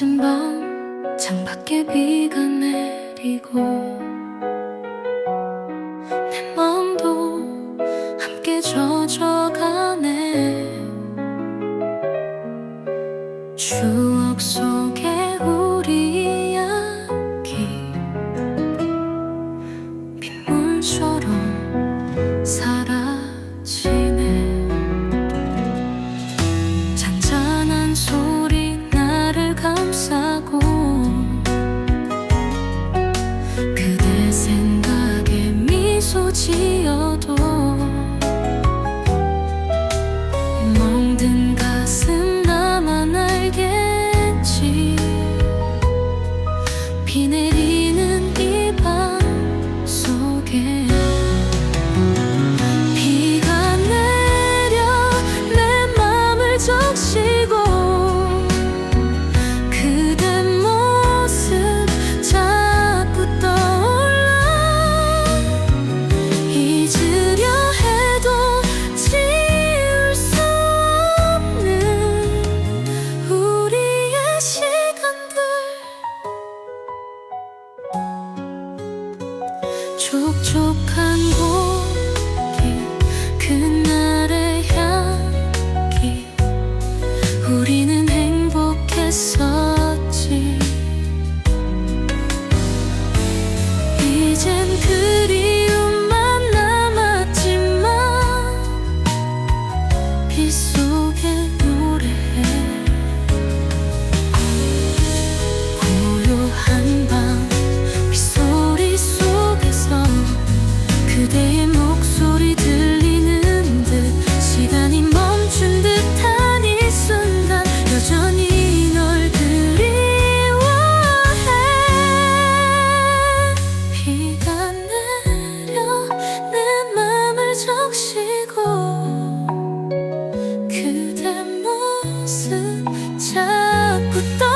늦은 밤 창밖에 비가 내리고 내 마음도 함께 젖어가네. 추억 속에 우리 이야기 빗물처럼 촉촉한 고기 그날의 향기. 우리는 행복했었지. 이젠 그리움만 남았지만 빗속 그대 목소리 들리는 듯 시간이 멈춘 듯한 이 순간 여전히 널 그리워해. 비가 내려 내 맘을 적시고 그대 모습 자꾸 떠